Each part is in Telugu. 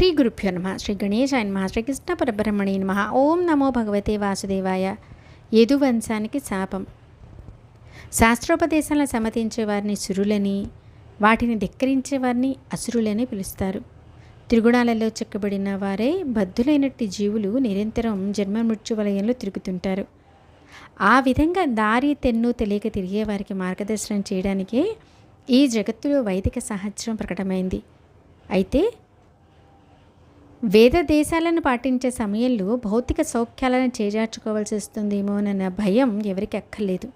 శ్రీ గురుభ్యో నమ శ్రీ గణేశాయ నమ శ్రీకృష్ణ పరబ్రహ్మణి నమ ఓం నమో భగవతే వాసుదేవాయ యదువంశానికి శాపం. శాస్త్రోపదేశాలను సమతించే వారిని సురులని వాటిని ధిక్కరించే వారిని అసురులని పిలుస్తారు. త్రిగుణాలలో చెక్కబడిన వారే బద్ధులైనట్టి జీవులు నిరంతరం జన్మ మృత్యు వలయంలో తిరుగుతుంటారు. ఆ విధంగా దారి తెన్ను తెలియక తిరిగే వారికి మార్గదర్శనం చేయడానికే ఈ జగత్తులో వైదిక సాహచర్యం ప్రకటమైంది. అయితే వేద దేశాలను పాటించే సమయంలో భౌతిక సౌఖ్యాలను చేజార్చుకోవాల్సి వస్తుందేమోనన్న భయం ఎవరికి అక్కర్లేదు.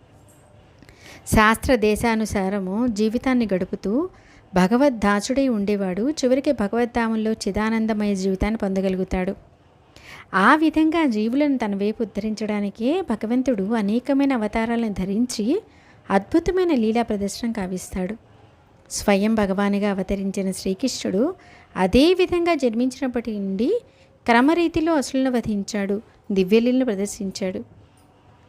శాస్త్ర దేశానుసారము జీవితాన్ని గడుపుతూ భగవద్దాసుడై ఉండేవాడు చివరికి భగవద్ధామంలో చిదానందమయ జీవితాన్ని పొందగలుగుతాడు. ఆ విధంగా జీవులను తన వైపు ఉద్ధరించడానికే భగవంతుడు అనేకమైన అవతారాలను ధరించి అద్భుతమైన లీలా ప్రదర్శనం కావిస్తాడు. స్వయం భగవానిగా అవతరించిన శ్రీకృష్ణుడు అదే విధంగా జన్మించినప్పటి నుండి క్రమరీతిలో అసులను వధించాడు దివ్యలీలను ప్రదర్శించాడు.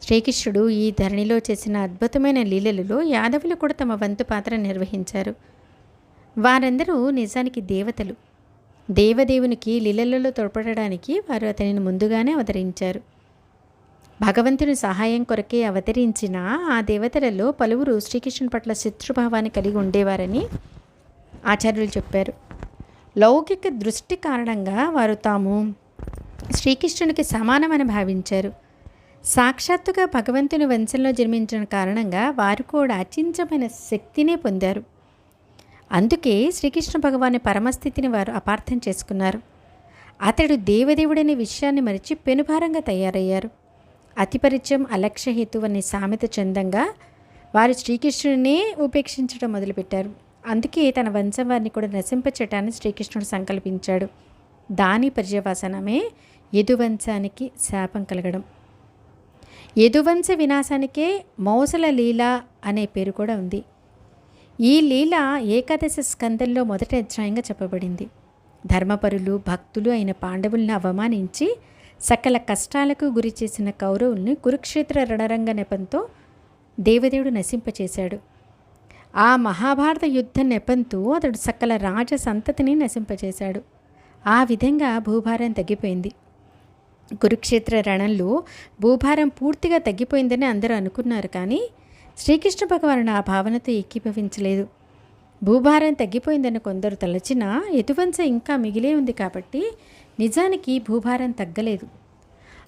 శ్రీకృష్ణుడు ఈ ధరణిలో చేసిన అద్భుతమైన లీలలలో యాదవులు కూడా తమ వంతు పాత్ర నిర్వహించారు. వారందరూ నిజానికి దేవతలు. దేవదేవునికి లీలలలో తోడ్పడడానికి వారు అతనిని ముందుగానే అవతరించారు. భగవంతుని సహాయం కొరకే అవతరించిన ఆ దేవతలలో పలువురు శ్రీకృష్ణుని పట్ల శత్రుభావాన్ని కలిగి ఉండేవారని ఆచార్యులు చెప్పారు. లౌకిక దృష్టి కారణంగా వారు తాము శ్రీకృష్ణునికి సమానమని భావించారు. సాక్షాత్తుగా భగవంతుని వంశంలో జన్మించిన కారణంగా వారు కూడా అచించమైన శక్తినే పొందారు. అందుకే శ్రీకృష్ణ భగవాని పరమస్థితిని వారు అపార్థం చేసుకున్నారు. అతడు దేవదేవుడనే విషయాన్ని మరిచి పెనుభారంగా తయారయ్యారు. అతిపరిచయం అలక్ష్యహేతు అనే సామెత చందంగా వారు శ్రీకృష్ణుడినే ఉపేక్షించడం మొదలుపెట్టారు. అందుకే తన వంశం వారిని కూడా నశింపచేయటాన్ని శ్రీకృష్ణుడు సంకల్పించాడు. దాని పర్యవసనమే యదువంశానికి శాపం కలగడం. యదువంశ వినాశానికే మౌసల లీల అనే పేరు కూడా ఉంది. ఈ లీల ఏకాదశ స్కందంలో మొదటి అధ్యాయంగా చెప్పబడింది. ధర్మపరులు భక్తులు అయిన పాండవులను అవమానించి సకల కష్టాలకు గురి చేసిన కౌరవుల్ని కురుక్షేత్ర రణరంగ నెపంతో దేవదేవుడు నశింపచేశాడు. ఆ మహాభారత యుద్ధ నెపంతో అతడు సకల రాజ సంతతిని నశింపచేశాడు. ఆ విధంగా భూభారం తగ్గిపోయింది. కురుక్షేత్ర రణంలో భూభారం పూర్తిగా తగ్గిపోయిందని అందరూ అనుకున్నారు కానీ శ్రీకృష్ణ భగవానుడు ఆ భావనతో ఎక్కిభవించలేదు భూభారం తగ్గిపోయిందని కొందరు తలచినా యదువంశ ఇంకా మిగిలే ఉంది కాబట్టి నిజానికి భూభారం తగ్గలేదు.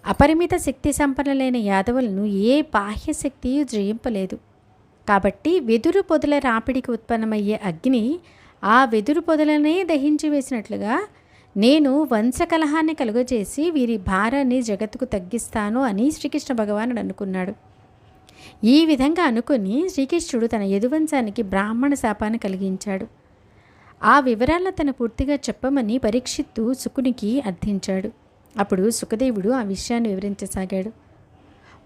అపరిమిత శక్తి సంపన్నులైన యాదవులను ఏ బాహ్య శక్తియు జయింపలేదు. కాబట్టి వెదురు పొదల రాపిడికి ఉత్పన్నమయ్యే అగ్ని ఆ వెదురు పొదలనే దహించి వేసినట్లుగా నేను వంశకలహాన్ని కలుగజేసి వీరి భారాన్ని జగత్తుకు తగ్గిస్తాను అని శ్రీకృష్ణ భగవానుడు అనుకున్నాడు. ఈ విధంగా అనుకుని శ్రీకృష్ణుడు తన యదువంశానికి బ్రాహ్మణ శాపాన్ని కలిగించాడు. ఆ వివరాలను తను పూర్తిగా చెప్పమని పరీక్షిత్తు సుకునికి అర్థించాడు. అప్పుడు సుఖదేవుడు ఆ విషయాన్ని వివరించసాగాడు.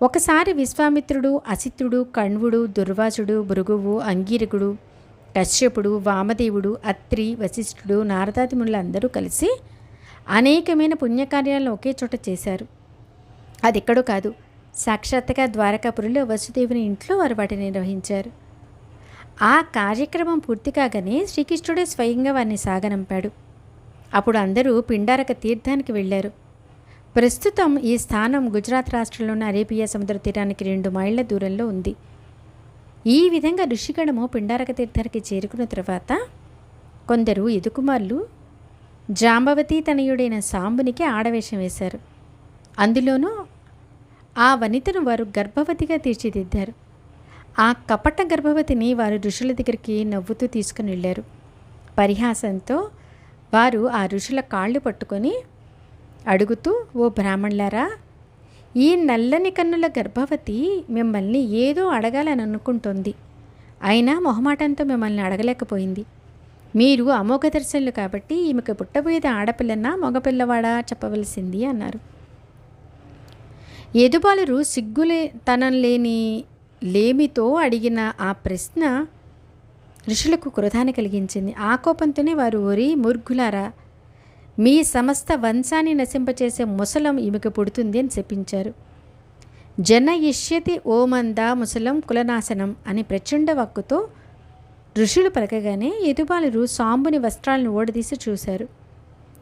ఒకసారి విశ్వామిత్రుడు అసిత్రుడు కణ్వుడు దుర్వాసుడు భృగువు అంగీరకుడు కశ్యపుడు వామదేవుడు అత్రి వశిష్ఠుడు నారదాది అందరూ కలిసి అనేకమైన పుణ్యకార్యాలను ఒకే చోట చేశారు. అది ఎక్కడో కాదు సాక్షాత్గా ద్వారకాపురిలో వసుదేవుని ఇంట్లో వారు వాటిని నిర్వహించారు. ఆ కార్యక్రమం పూర్తి కాగానే శ్రీకృష్ణుడే స్వయంగా వారిని సాగనంపాడు. అప్పుడు అందరూ పిండారక తీర్థానికి వెళ్ళారు. ప్రస్తుతం ఈ స్థానం గుజరాత్ రాష్ట్రంలోని అరేబియా సముద్ర తీరానికి రెండు మైళ్ళ దూరంలో ఉంది. ఈ విధంగా ఋషిగణము పిండారక తీర్థానికి చేరుకున్న తర్వాత కొందరు ఎదుకుమార్లు జాంబవతి తనయుడైన సాంబునికి ఆడవేషం వేశారు. అందులోనూ ఆ వనితను వారు గర్భవతిగా తీర్చిదిద్దారు. ఆ కపట గర్భవతిని వారు ఋషుల దగ్గరికి నవ్వుతూ తీసుకుని వెళ్ళారు. పరిహాసంతో వారు ఆ ఋషుల కాళ్ళు పట్టుకొని అడుగుతూ ఓ బ్రాహ్మణులారా ఈ నల్లని కన్నుల గర్భవతి మిమ్మల్ని ఏదో అడగాలని అనుకుంటోంది. అయినా మొహమాటంతో మిమ్మల్ని అడగలేకపోయింది. మీరు అమోఘ దర్శనులు కాబట్టి ఈమెకు పుట్టబోయేది ఆడపిల్లనా మగపిల్లవాడా చెప్పవలసింది అన్నారు. ఎదుబాలురు సిగ్గులే తనం లేని లేమితో అడిగిన ఆ ప్రశ్న ఋషులకు క్రోధాన్ని కలిగించింది. ఆ కోపంతోనే వారు ఒరి మూర్ఘులారా మీ సమస్త వంశాన్ని నశింపచేసే ముసలం ఈమెకు పుడుతుంది అని చెప్పించారు. జన ఇష్యతి ఓమంద ముసలం కులనాశనం అని ప్రచండ వాక్కుతో ఋషులు పలకగానే ఎదుబాలురు సాంబుని వస్త్రాలను ఓడదీసి చూశారు.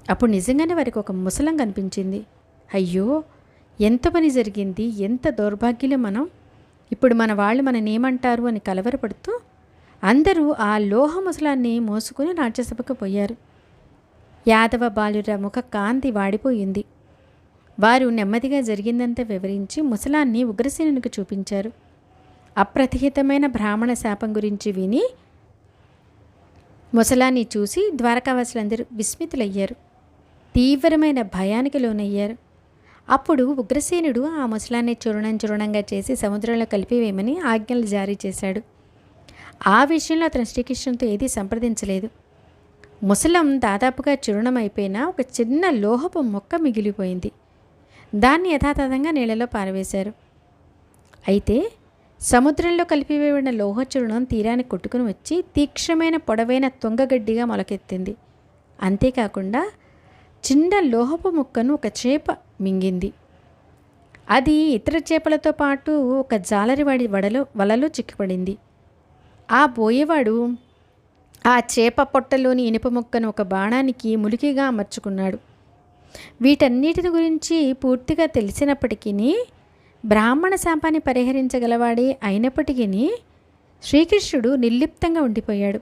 అప్పుడు నిజంగానే వారికి ఒక ముసలం కనిపించింది. అయ్యో ఎంత పని జరిగింది ఎంత దౌర్భాగ్యులు మనం. ఇప్పుడు మన వాళ్ళు మననేమంటారు అని కలవరపడుతూ అందరూ ఆ లోహ ముసలాన్ని మోసుకుని నాట్యసభకు పోయారు. యాదవ బాలుర ముఖ కాంతి వాడిపోయింది. వారు నెమ్మదిగా జరిగిందంతా వివరించి ముసలాన్ని ఉగ్రసేనునికి చూపించారు. అప్రతిహితమైన బ్రాహ్మణ శాపం గురించి విని ముసలాన్ని చూసి ద్వారకావాసులందరూ విస్మితులయ్యారు. తీవ్రమైన భయానికి లోనయ్యారు. అప్పుడు ఉగ్రసేనుడు ఆ ముసలాన్ని చూరణం చూరణంగా చేసి సముద్రంలో కలిపివేయమని ఆజ్ఞలు జారీ చేశాడు. ఆ విషయంలో అతను శ్రీకృష్ణునితో ఏదీ సంప్రదించలేదు. ముసలం దాదాపుగా చూర్ణం అయిపోయిన ఒక చిన్న లోహపు మొక్క మిగిలిపోయింది. దాన్ని యథాతథంగా నీళ్ళలో పారవేశారు. అయితే సముద్రంలో కలిపివేయబడిన లోహచూర్ణం తీరాన్ని కొట్టుకుని వచ్చి తీక్షణమైన పొడవైన తొంగగడ్డిగా మొలకెత్తింది. అంతేకాకుండా చిన్న లోహపు ముక్కను ఒక చేప మింగింది. అది ఇతర చేపలతో పాటు ఒక జాలరివాడి వడలో వలలో చిక్కుపడింది. ఆ బోయేవాడు ఆ చేప పొట్టలోని ఇనుప ముక్కను ఒక బాణానికి ములికిగా అమర్చుకున్నాడు. వీటన్నిటిని గురించి పూర్తిగా తెలిసినప్పటికీ బ్రాహ్మణ శాపాన్ని పరిహరించగలవాడే అయినప్పటికీ శ్రీకృష్ణుడు నిర్లిప్తంగా ఉండిపోయాడు.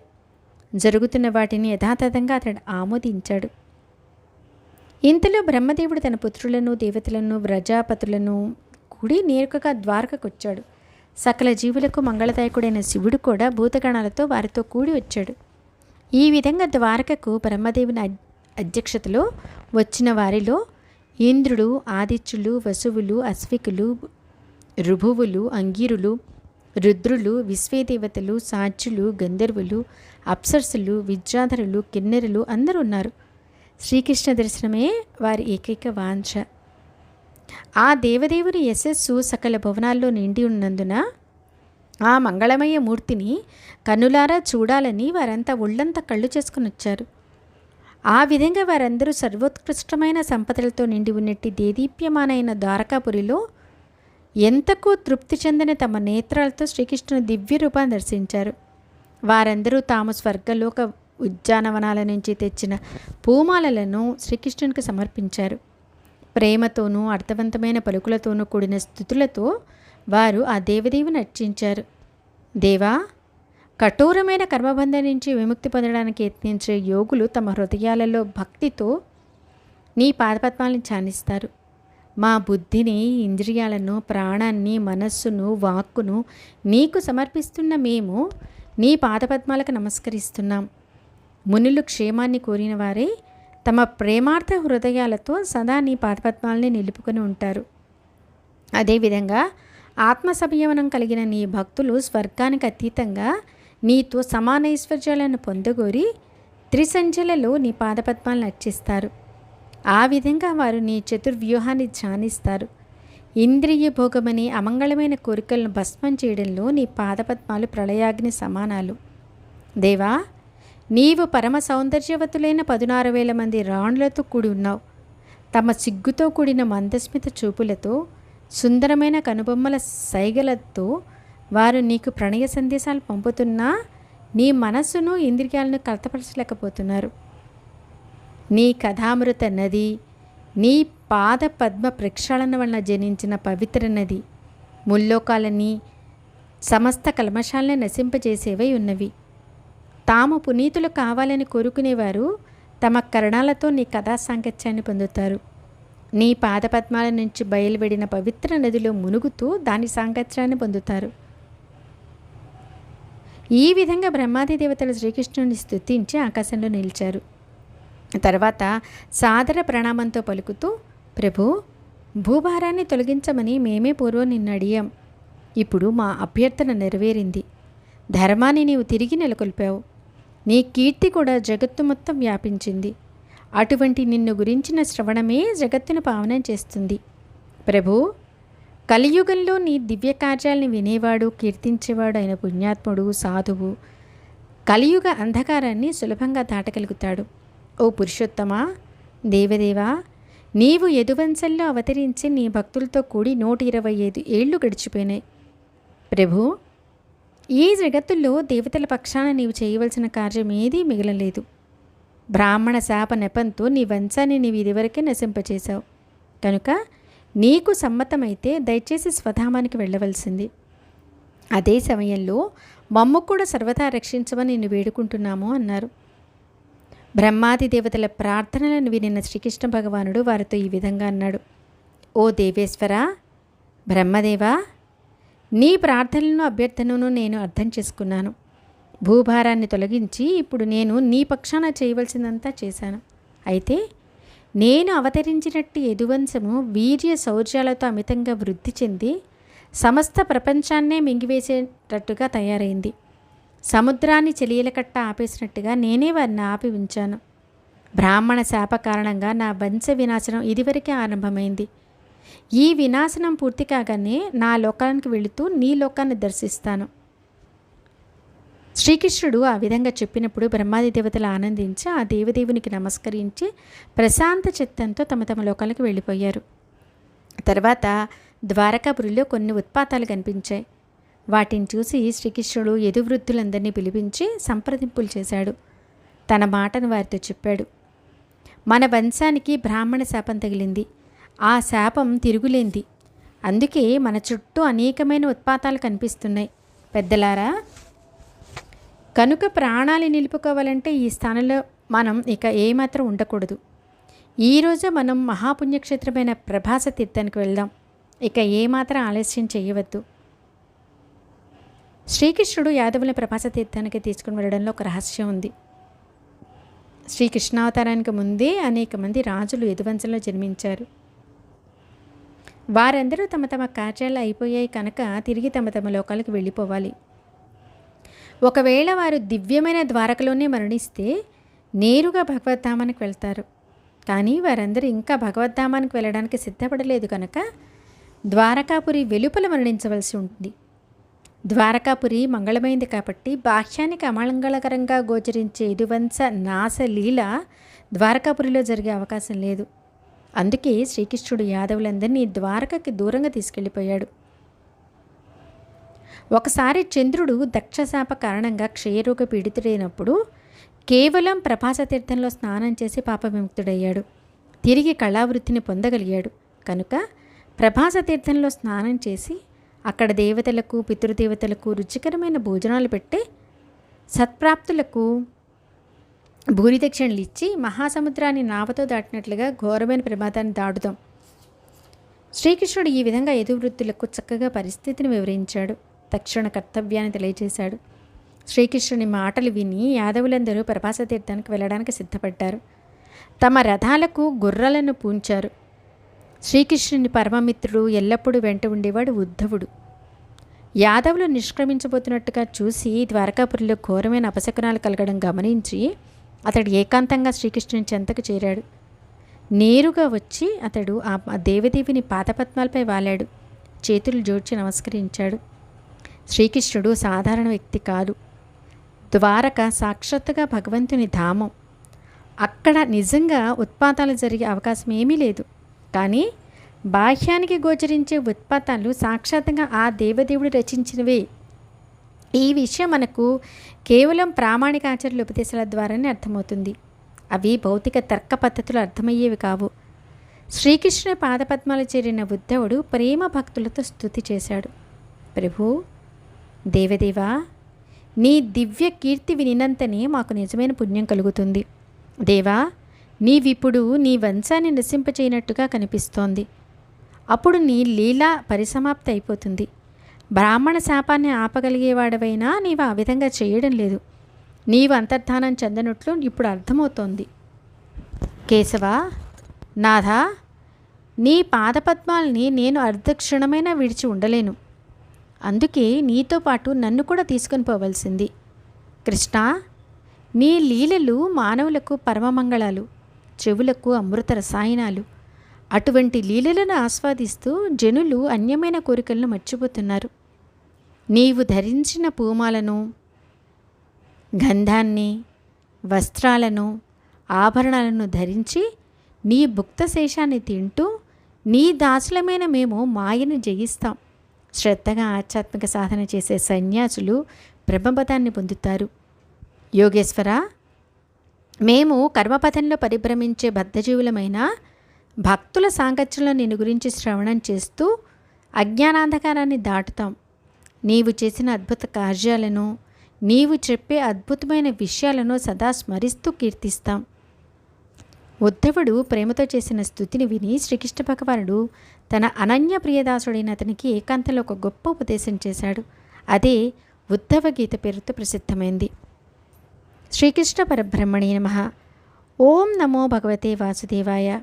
జరుగుతున్న వాటిని యథాతథంగా అతడు ఆమోదించాడు. ఇంతలో బ్రహ్మదేవుడు తన పుత్రులను దేవతలను వ్రజాపతులను కూడి నేరుకగా ద్వారకకొచ్చాడు. సకల జీవులకు మంగళదాయకుడైన శివుడు కూడా భూతగణాలతో వారితో కూడి వచ్చాడు. ఈ విధంగా ద్వారకకు బ్రహ్మదేవుని అధ్యక్షతలో వచ్చిన వారిలో ఇంద్రుడు ఆదిత్యులు వసువులు అశ్వికులు రుభువులు అంగీరులు రుద్రులు విశ్వేదేవతలు సాధ్యులు గంధర్వులు అప్సర్సులు విద్యాధరులు కిన్నెరులు అందరూ ఉన్నారు. శ్రీకృష్ణ దర్శనమే వారి ఏకైక వాంఛ. ఆ దేవదేవుని యశస్సు సకల భవనాల్లో నిండి ఉన్నందున ఆ మంగళమయ మూర్తిని కన్నులారా చూడాలని వారంతా ఒళ్ళంతా కళ్ళు చేసుకుని వచ్చారు. ఆ విధంగా వారందరూ సర్వోత్కృష్టమైన సంపదలతో నిండి ఉన్నట్టి దేదీప్యమానైన ద్వారకాపురిలో ఎంతకు తృప్తి చెందిన తమ నేత్రాలతో శ్రీకృష్ణుని దివ్య రూపాన్ని దర్శించారు. వారందరూ తాము స్వర్గలోక ఉద్యానవనాల నుంచి తెచ్చిన పూమాలలను శ్రీకృష్ణునికి సమర్పించారు. ప్రేమతోనూ అర్థవంతమైన పలుకులతోనూ కూడిన స్థుతులతో వారు ఆ దేవదేవిని అర్చించారు. దేవా కఠోరమైన కర్మబంధం నుంచి విముక్తి పొందడానికి యత్నించే యోగులు తమ హృదయాలలో భక్తితో నీ పాదపద్మాలను ఛానిస్తారు. మా బుద్ధిని ఇంద్రియాలను ప్రాణాన్ని మనస్సును వాక్కును నీకు సమర్పిస్తున్న మేము నీ పాదపద్మాలకు నమస్కరిస్తున్నాం. మునులు క్షేమాన్ని కోరిన వారే తమ ప్రేమార్థ హృదయాలతో సదా నీ పాదపద్మాలని నిలుపుకొని ఉంటారు. అదేవిధంగా ఆత్మ సంయమనం కలిగిన నీ భక్తులు స్వర్గానికి అతీతంగా నీతో సమాన ఐశ్వర్యాలను పొందగోరి త్రిసంచలలో నీ పాదపద్మాలను అర్చిస్తారు. ఆ విధంగా వారు నీ చతుర్వ్యూహాన్ని ధ్యానిస్తారు. ఇంద్రియ భోగమని అమంగళమైన కోరికలను భస్మం చేయడంలో నీ పాదపద్మాలు ప్రళయాగ్ని సమానాలు. దేవా నీవు పరమ సౌందర్యవతులైన పదునారు వేల మంది రాణులతో కూడి ఉన్నావు. తమ సిగ్గుతో కూడిన మందస్మిత చూపులతో సుందరమైన కనుబొమ్మల సైగలతో వారు నీకు ప్రణయ సందేశాలు పంపుతున్నా నీ మనస్సును ఇంద్రియాలను కలతపరచలేకపోతున్నారు. నీ కథామృత నది నీ పాద పద్మ ప్రక్షాళన వలన జనించిన పవిత్ర నది ముల్లోకాలని సమస్త కల్మశాలని నశింపజేసేవై ఉన్నవి. తాము పునీతులు కావాలని కోరుకునేవారు తమ కరణాలతో నీ కథా సాంగత్యాన్ని పొందుతారు. నీ పాదపద్మాల నుంచి బయలువెడిన పవిత్ర నదిలో మునుగుతూ దాని సాంగత్యాన్ని పొందుతారు. ఈ విధంగా బ్రహ్మాది దేవతలు శ్రీకృష్ణుని స్థుతించి ఆకాశంలో నిలిచారు. తర్వాత సాదర ప్రణామంతో పలుకుతూ ప్రభు భూభారాన్ని తొలగించమని మేమే పూర్వం నిన్ను అడిగాం. ఇప్పుడు మా అభ్యర్థన నెరవేరింది. ధర్మాన్ని నీవు తిరిగి నెలకొల్పావు. నీ కీర్తి కూడా జగత్తు మొత్తం వ్యాపించింది. అటువంటి నిన్ను గురించిన శ్రవణమే జగత్తును పావనం చేస్తుంది. ప్రభు కలియుగంలో నీ దివ్య కార్యాలని వినేవాడు కీర్తించేవాడు అయిన పుణ్యాత్ముడు సాధువు కలియుగ అంధకారాన్ని సులభంగా దాటగలుగుతాడు. ఓ పురుషోత్తమా దేవదేవా నీవు యదువంశంలో అవతరించి నీ భక్తులతో కూడి నూట ఇరవై ఐదు ఏళ్ళు గడిచిపోయినాయి. ప్రభు ఈ జగత్తుల్లో దేవతల పక్షాన నీవు చేయవలసిన కార్యం ఏదీ మిగలలేదు. బ్రాహ్మణ శాప నెపంతో నీ వంశాన్ని నీవు ఇదివరకే నశింపచేశావు. కనుక నీకు సమ్మతమైతే దయచేసి స్వధామానికి వెళ్ళవలసింది. అదే సమయంలో మమ్ము కూడా సర్వదా రక్షించమని నేను వేడుకుంటున్నాము అన్నారు. బ్రహ్మాది దేవతల ప్రార్థనలను వినిన శ్రీకృష్ణ భగవానుడు వారితో ఈ విధంగా అన్నాడు. ఓ దేవేశ్వర బ్రహ్మదేవా నీ ప్రార్థనలను అభ్యర్థనను నేను అర్థం చేసుకున్నాను. భూభారాన్ని తొలగించి ఇప్పుడు నేను నీ పక్షాన చేయవలసిందంతా చేశాను. అయితే నేను అవతరించినట్టు యదువంశము వీర్య శౌర్యాలతో అమితంగా వృద్ధి చెంది సమస్త ప్రపంచాన్నే మింగివేసేటట్టుగా తయారైంది. సముద్రాన్ని చెలియలకట్ట ఆపేసినట్టుగా నేనే వారిని ఆపి ఉంచాను. బ్రాహ్మణ శాప కారణంగా నా వంశ వినాశనం ఇదివరకే ఆరంభమైంది. ఈ వినాశనం పూర్తి కాగానే నా లోకానికి వెళుతూ నీ లోకాన్ని దర్శిస్తాను. శ్రీకృష్ణుడు ఆ విధంగా చెప్పినప్పుడు బ్రహ్మాది దేవతలు ఆనందించి ఆ దేవదేవునికి నమస్కరించి ప్రశాంత చిత్తంతో తమ తమ లోకాలకు వెళ్ళిపోయారు. తర్వాత ద్వారకాపురిలో కొన్ని ఉత్పాతాలు కనిపించాయి. వాటిని చూసి శ్రీకృష్ణుడు యదువృద్ధులందరినీ పిలిపించి సంప్రదింపులు చేశాడు. తన మాటను వారితో చెప్పాడు. మన వంశానికి బ్రాహ్మణ శాపం తగిలింది. ఆ శాపం తిరుగులేంది. అందుకే మన చుట్టూ అనేకమైన ఉత్పాతాలు కనిపిస్తున్నాయి. పెద్దలారా కనుక ప్రాణాలు నిలుపుకోవాలంటే ఈ స్థానంలో మనం ఇక ఏమాత్రం ఉండకూడదు. ఈరోజు మనం మహాపుణ్యక్షేత్రమైన ప్రభాస తీర్థానికి వెళ్దాం. ఇక ఏమాత్రం ఆలస్యం చేయవద్దు. శ్రీకృష్ణుడు యాదవుల ప్రభాస తీర్థానికి తీసుకుని వెళ్ళడంలో ఒక రహస్యం ఉంది. శ్రీకృష్ణావతారానికి ముందే అనేక మంది రాజులు యదువంశంలో జన్మించారు. వారందరూ తమ తమ కార్యాలు అయిపోయాయి కనుక తిరిగి తమ తమ లోకాలకు వెళ్ళిపోవాలి. ఒకవేళ వారు దివ్యమైన ద్వారకలోనే మరణిస్తే నేరుగా భగవద్ధామానికి వెళ్తారు. కానీ వారందరూ ఇంకా భగవద్ధామానికి వెళ్ళడానికి సిద్ధపడలేదు కనుక ద్వారకాపురి వెలుపల మరణించవలసి ఉంటుంది. ద్వారకాపురి మంగళమైంది కాబట్టి బాహ్యానికి అమంగళకరంగా గోచరించే ఇదువంశ నాశలీల ద్వారకాపురిలో జరిగే అవకాశం లేదు. అందుకే శ్రీకృష్ణుడు యాదవులందరినీ ద్వారకకి దూరంగా తీసుకెళ్ళిపోయాడు. ఒకసారి చంద్రుడు దక్షశాప కారణంగా క్షయరోగ పీడితుడైనప్పుడు కేవలం ప్రభాస తీర్థంలో స్నానం చేసి పాప విముక్తుడయ్యాడు తిరిగి కళావృత్తిని పొందగలిగాడు. కనుక ప్రభాస తీర్థంలో స్నానం చేసి అక్కడ దేవతలకు పితృదేవతలకు రుచికరమైన భోజనాలు పెట్టి సత్ప్రాప్తులకు భూరిదక్షిణలు ఇచ్చి మహాసముద్రాన్ని నావతో దాటినట్లుగా ఘోరమైన ప్రమాదాన్ని దాడుదాం శ్రీకృష్ణుడు ఈ విధంగా ఎదువృత్తులకు చక్కగా పరిస్థితిని వివరించాడు. తక్షణ కర్తవ్యాన్ని తెలియజేశాడు శ్రీకృష్ణుని మాటలు విని యాదవులందరూ ప్రభాస తీర్థానికి వెళ్ళడానికి సిద్ధపడ్డారు. తమ రథాలకు గుర్రలను పూంచారు. శ్రీకృష్ణుని పరమమిత్రుడు ఎల్లప్పుడూ వెంట ఉండేవాడు ఉద్ధవుడు. యాదవులు నిష్క్రమించబోతున్నట్టుగా చూసి ద్వారకాపురిలో ఘోరమైన అపశకునాలు కలగడం గమనించి అతడు ఏకాంతంగా శ్రీకృష్ణుని చెంతకు చేరాడు. నేరుగా వచ్చి అతడు ఆ దేవదేవిని పాదపద్మాలపై వాలాడు. చేతులు జోడ్చి నమస్కరించాడు. శ్రీకృష్ణుడు సాధారణ వ్యక్తి కాదు. ద్వారక సాక్షాత్తుగా భగవంతుని ధామం. అక్కడ నిజంగా ఉత్పాతాలు జరిగే అవకాశం ఏమీ లేదు. కానీ బాహ్యానికి గోచరించే ఉత్పాతాలు సాక్షాత్తుగా ఆ దేవదేవుడు రచించినవే. ఈ విషయం మనకు కేవలం ప్రామాణిక ఆచరణ ఉపదేశాల ద్వారానే అర్థమవుతుంది. అవి భౌతిక తర్క పద్ధతులు అర్థమయ్యేవి కావు. శ్రీకృష్ణ పాదపద్మాలు చేరిన ఉద్ధవుడు ప్రేమ భక్తులతో స్థుతి చేశాడు. ప్రభు దేవదేవా నీ దివ్య కీర్తి వినినంతనే మాకు నిజమైన పుణ్యం కలుగుతుంది. దేవా నీవిప్పుడు నీ వంశాన్ని నశింపచేయనట్టుగా కనిపిస్తోంది. అప్పుడు నీ లీలా పరిసమాప్తి అయిపోతుంది బ్రాహ్మణ శాపాన్ని ఆపగలిగేవాడవైనా నీవు ఆ విధంగా చేయడం లేదు. నీవు అంతర్ధానం చెందనట్లు ఇప్పుడు అర్థమవుతోంది. కేశవ నాథ నీ పాదపద్మాల్ని నేను అర్ధక్షణమైనా విడిచి ఉండలేను. అందుకే నీతో పాటు నన్ను కూడా తీసుకొని పోవలసింది. కృష్ణ నీ లీలలు మానవులకు పరమమంగళాలు చెవులకు అమృత రసాయనాలు అటువంటి లీలలను ఆస్వాదిస్తూ జనులు అన్యమైన కోరికలను మర్చిపోతున్నారు. నీవు ధరించిన పూమాలను గంధాన్ని వస్త్రాలను ఆభరణాలను ధరించి నీ భుక్త శేషాన్ని తింటూ నీ దాసులమైన మేము మాయను జయిస్తాం. శ్రద్ధగా ఆధ్యాత్మిక సాధన చేసే సన్యాసులు బ్రహ్మపదాన్ని పొందుతారు. యోగేశ్వర మేము కర్మపథంలో పరిభ్రమించే బద్ధజీవులమైన భక్తుల సాంగత్యంలో నిన్ను గురించి శ్రవణం చేస్తూ అజ్ఞానాంధకారాన్ని దాటుతాం. నీవు చేసిన అద్భుత కార్యాలను నీవు చెప్పే అద్భుతమైన విషయాలను సదా స్మరిస్తూ కీర్తిస్తాం. ఉద్ధవుడు ప్రేమతో చేసిన స్థుతిని విని శ్రీకృష్ణ భగవానుడు తన అనన్య ప్రియదాసుడైన అతనికి ఏకాంతంలో ఒక గొప్ప ఉపదేశం చేశాడు. అదే ఉద్ధవ గీత పేరుతో ప్రసిద్ధమైంది. శ్రీకృష్ణ పరబ్రహ్మణి నమ. ఓం నమో భగవతే వాసుదేవాయ.